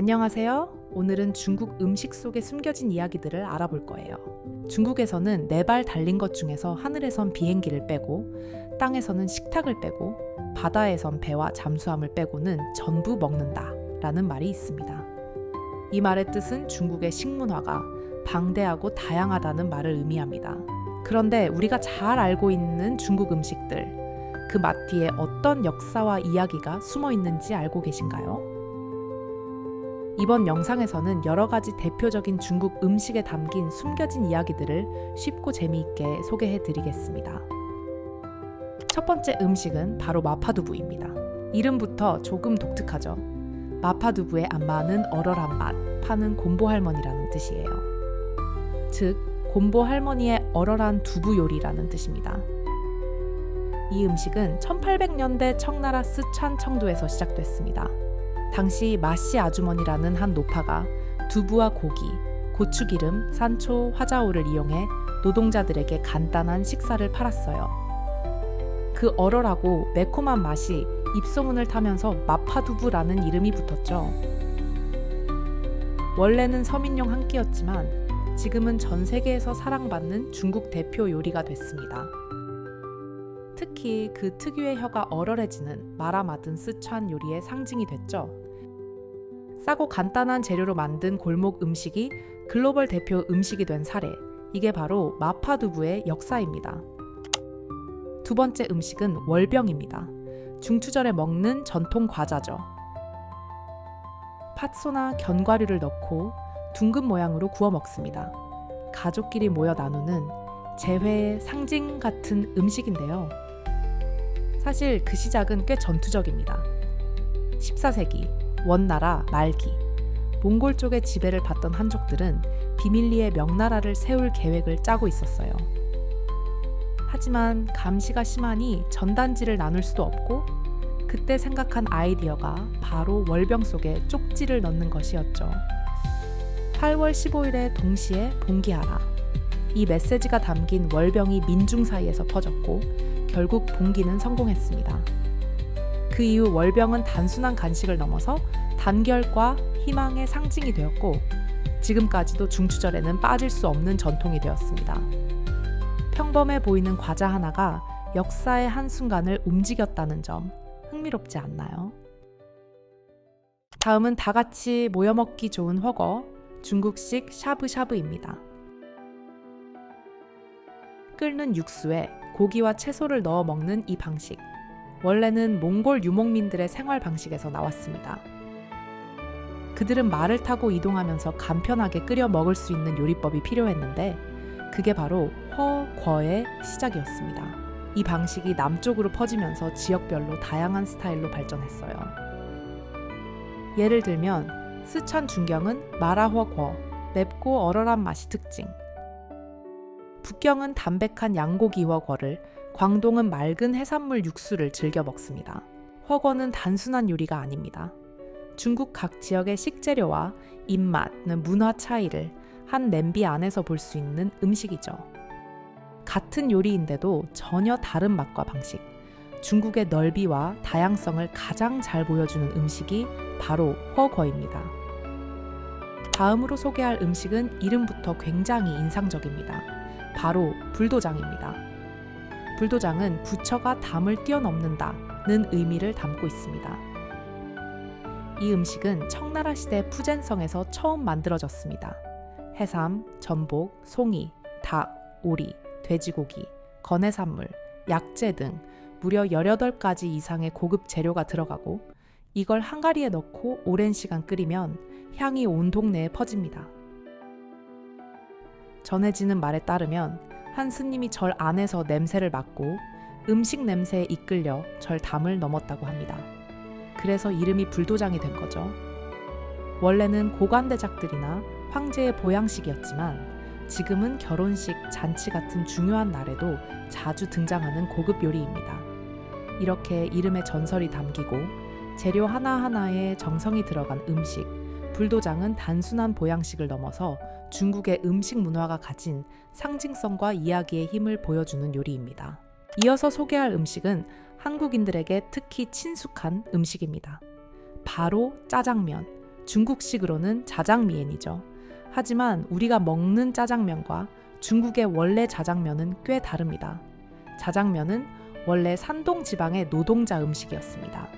안녕하세요. 오늘은 중국 음식 속에 숨겨진 이야기들을 알아볼 거예요. 중국에서는 네 발 달린 것 중에서 하늘에선 비행기를 빼고 땅에서는 식탁을 빼고 바다에선 배와 잠수함을 빼고는 전부 먹는다 라는 말이 있습니다. 이 말의 뜻은 중국의 식문화가 방대하고 다양하다는 말을 의미합니다. 그런데 우리가 잘 알고 있는 중국 음식들, 그 맛 뒤에 어떤 역사와 이야기가 숨어 있는지 알고 계신가요? 이번 영상에서는 여러 가지 대표적인 중국 음식에 담긴 숨겨진 이야기들을 쉽고 재미있게 소개해 드리겠습니다. 첫 번째 음식은 바로 마파두부입니다. 이름부터 조금 독특하죠. 마파두부의 안마는 얼얼한 맛, 파는 곰보 할머니라는 뜻이에요. 즉, 곰보 할머니의 얼얼한 두부 요리라는 뜻입니다. 이 음식은 1800년대 청나라 스촨 청도에서 시작됐습니다. 당시 마씨 아주머니라는 한 노파가 두부와 고기, 고추기름, 산초, 화자오를 이용해 노동자들에게 간단한 식사를 팔았어요. 그 얼얼하고 매콤한 맛이 입소문을 타면서 마파두부라는 이름이 붙었죠. 원래는 서민용 한 끼였지만 지금은 전 세계에서 사랑받는 중국 대표 요리가 됐습니다. 특히 그 특유의 혀가 얼얼해지는 말아맞은 스촨 요리의 상징이 됐죠. 싸고 간단한 재료로 만든 골목 음식이 글로벌 대표 음식이 된 사례. 이게 바로 마파두부의 역사입니다. 두 번째 음식은 월병입니다. 중추절에 먹는 전통 과자죠. 팥소나 견과류를 넣고 둥근 모양으로 구워 먹습니다. 가족끼리 모여 나누는 재회의 상징 같은 음식인데요. 사실 그 시작은 꽤 전투적입니다. 14세기 원나라 말기 몽골 쪽의 지배를 받던 한족들은 비밀리에 명나라를 세울 계획을 짜고 있었어요. 하지만 감시가 심하니 전단지를 나눌 수도 없고 그때 생각한 아이디어가 바로 월병 속에 쪽지를 넣는 것이었죠. 8월 15일에 동시에 봉기하라. 이 메시지가 담긴 월병이 민중 사이에서 퍼졌고 결국 봉기는 성공했습니다. 그 이후 월병은 단순한 간식을 넘어서 단결과 희망의 상징이 되었고 지금까지도 중추절에는 빠질 수 없는 전통이 되었습니다. 평범해 보이는 과자 하나가 역사의 한순간을 움직였다는 점 흥미롭지 않나요? 다음은 다 같이 모여 먹기 좋은 허거 중국식 샤브샤브입니다. 끓는 육수에 고기와 채소를 넣어 먹는 이 방식. 원래는 몽골 유목민들의 생활 방식에서 나왔습니다. 그들은 말을 타고 이동하면서 간편하게 끓여 먹을 수 있는 요리법이 필요했는데 그게 바로 허궈의 시작이었습니다. 이 방식이 남쪽으로 퍼지면서 지역별로 다양한 스타일로 발전했어요. 예를 들면 스촨 중경은 마라허궈, 맵고 얼얼한 맛이 특징. 북경은 담백한 양고기와 궈를, 광동은 맑은 해산물 육수를 즐겨 먹습니다. 허거는 단순한 요리가 아닙니다. 중국 각 지역의 식재료와 입맛,는 문화 차이를 한 냄비 안에서 볼 수 있는 음식이죠. 같은 요리인데도 전혀 다른 맛과 방식, 중국의 넓이와 다양성을 가장 잘 보여주는 음식이 바로 허거입니다. 다음으로 소개할 음식은 이름부터 굉장히 인상적입니다. 바로 불도장입니다. 불도장은 부처가 담을 뛰어넘는다는 의미를 담고 있습니다. 이 음식은 청나라 시대 푸젠성에서 처음 만들어졌습니다. 해삼, 전복, 송이, 닭, 오리, 돼지고기, 건해산물, 약재 등 무려 18가지 이상의 고급 재료가 들어가고 이걸 한가리에 넣고 오랜 시간 끓이면 향이 온 동네에 퍼집니다. 전해지는 말에 따르면 한 스님이 절 안에서 냄새를 맡고 음식 냄새에 이끌려 절 담을 넘었다고 합니다. 그래서 이름이 불도장이 된 거죠. 원래는 고관대작들이나 황제의 보양식이었지만 지금은 결혼식, 잔치 같은 중요한 날에도 자주 등장하는 고급 요리입니다. 이렇게 이름에 전설이 담기고 재료 하나하나에 정성이 들어간 음식, 불도장은 단순한 보양식을 넘어서 중국의 음식 문화가 가진 상징성과 이야기의 힘을 보여주는 요리입니다. 이어서 소개할 음식은 한국인들에게 특히 친숙한 음식입니다. 바로 짜장면, 중국식으로는 자장미엔이죠. 하지만 우리가 먹는 짜장면과 중국의 원래 자장면은 꽤 다릅니다. 자장면은 원래 산동 지방의 노동자 음식이었습니다.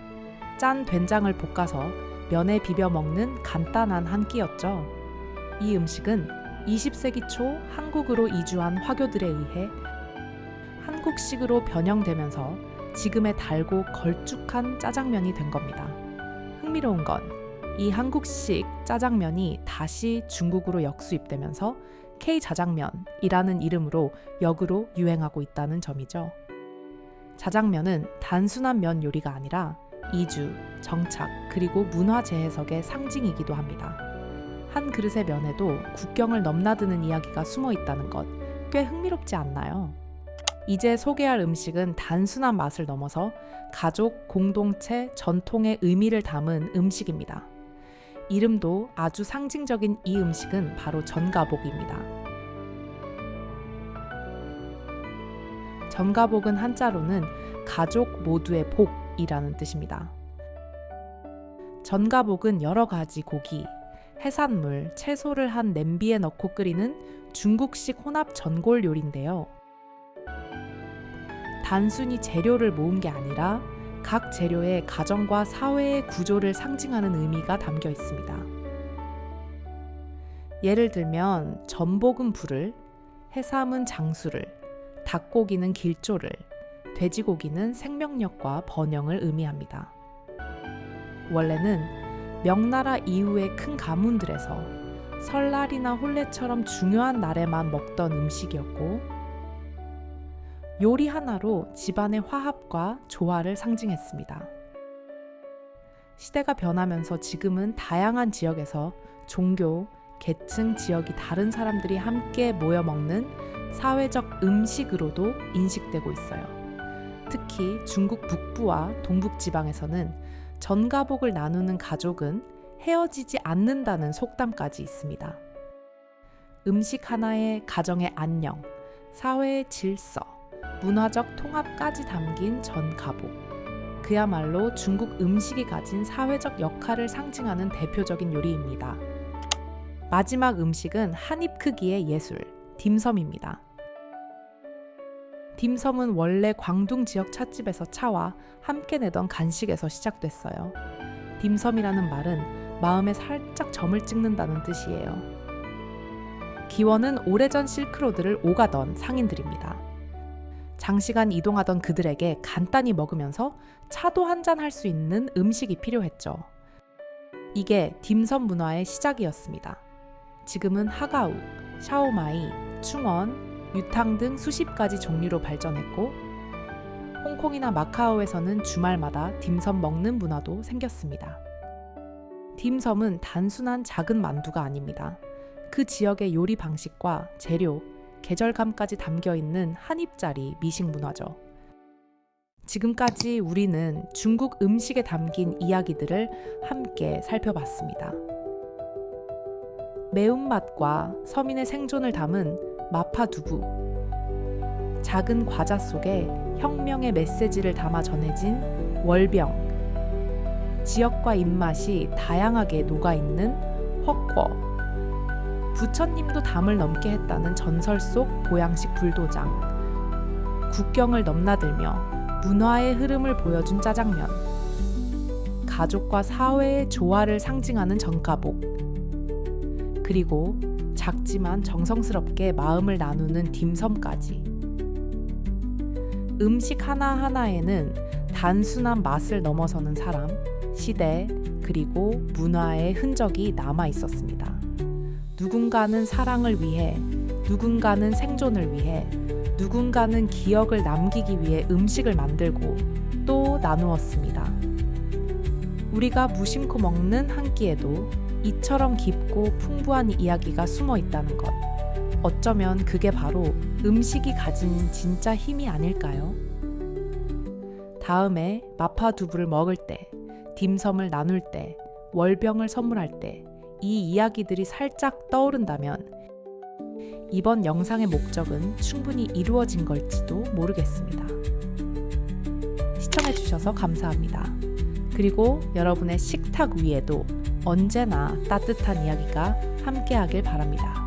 짠 된장을 볶아서 면에 비벼 먹는 간단한 한 끼였죠. 이 음식은 20세기 초 한국으로 이주한 화교들에 의해 한국식으로 변형되면서 지금의 달고 걸쭉한 짜장면이 된 겁니다. 흥미로운 건 이 한국식 짜장면이 다시 중국으로 역수입되면서 K 자장면이라는 이름으로 역으로 유행하고 있다는 점이죠. 자장면은 단순한 면 요리가 아니라 이주, 정착, 그리고 문화 재해석의 상징이기도 합니다. 한 그릇의 면에도 국경을 넘나드는 이야기가 숨어 있다는 것 꽤 흥미롭지 않나요? 이제 소개할 음식은 단순한 맛을 넘어서 가족, 공동체, 전통의 의미를 담은 음식입니다. 이름도 아주 상징적인 이 음식은 바로 전가복입니다. 전가복은 한자로는 가족 모두의 복이라는 뜻입니다. 전가복은 여러 가지 고기, 해산물, 채소를 한 냄비에 넣고 끓이는 중국식 혼합 전골 요리인데요. 단순히 재료를 모은 게 아니라 각 재료의 가정과 사회의 구조를 상징하는 의미가 담겨 있습니다. 예를 들면 전복은 불을, 해삼은 장수를, 닭고기는 길조를, 돼지고기는 생명력과 번영을 의미합니다. 원래는 명나라 이후의 큰 가문들에서 설날이나 혼례처럼 중요한 날에만 먹던 음식이었고 요리 하나로 집안의 화합과 조화를 상징했습니다. 시대가 변하면서 지금은 다양한 지역에서 종교, 계층, 지역이 다른 사람들이 함께 모여 먹는 사회적 음식으로도 인식되고 있어요. 특히 중국 북부와 동북 지방에서는 전가복을 나누는 가족은 헤어지지 않는다는 속담까지 있습니다. 음식 하나에 가정의 안녕, 사회의 질서, 문화적 통합까지 담긴 전가복. 그야말로 중국 음식이 가진 사회적 역할을 상징하는 대표적인 요리입니다. 마지막 음식은 한입 크기의 예술, 딤섬입니다. 딤섬은 원래 광둥 지역 찻집에서 차와 함께 내던 간식에서 시작됐어요. 딤섬이라는 말은 마음에 살짝 점을 찍는다는 뜻이에요. 기원은 오래전 실크로드를 오가던 상인들입니다. 장시간 이동하던 그들에게 간단히 먹으면서 차도 한 잔 할 수 있는 음식이 필요했죠. 이게 딤섬 문화의 시작이었습니다. 지금은 하가우, 샤오마이, 충원, 유탕 등 수십 가지 종류로 발전했고 홍콩이나 마카오에서는 주말마다 딤섬 먹는 문화도 생겼습니다. 딤섬은 단순한 작은 만두가 아닙니다. 그 지역의 요리 방식과 재료, 계절감까지 담겨 있는 한 입짜리 미식 문화죠. 지금까지 우리는 중국 음식에 담긴 이야기들을 함께 살펴봤습니다. 매운맛과 서민의 생존을 담은 마파두부. 작은 과자 속에 혁명의 메시지를 담아 전해진 월병. 지역과 입맛이 다양하게 녹아있는 헛궈. 부처님도 담을 넘게 했다는 전설 속 보양식 불도장. 국경을 넘나들며 문화의 흐름을 보여준 짜장면. 가족과 사회의 조화를 상징하는 전가복. 그리고 작지만 정성스럽게 마음을 나누는 딤섬까지. 음식 하나하나에는 단순한 맛을 넘어서는 사람, 시대, 그리고 문화의 흔적이 남아 있었습니다. 누군가는 사랑을 위해, 누군가는 생존을 위해, 누군가는 기억을 남기기 위해 음식을 만들고 또 나누었습니다. 우리가 무심코 먹는 한 끼에도 이처럼 깊고 풍부한 이야기가 숨어 있다는 것. 어쩌면 그게 바로 음식이 가진 진짜 힘이 아닐까요? 다음에 마파두부를 먹을 때, 딤섬을 나눌 때, 월병을 선물할 때, 이 이야기들이 살짝 떠오른다면 이번 영상의 목적은 충분히 이루어진 걸지도 모르겠습니다. 시청해주셔서 감사합니다. 그리고 여러분의 식탁 위에도 언제나 따뜻한 이야기가 함께하길 바랍니다.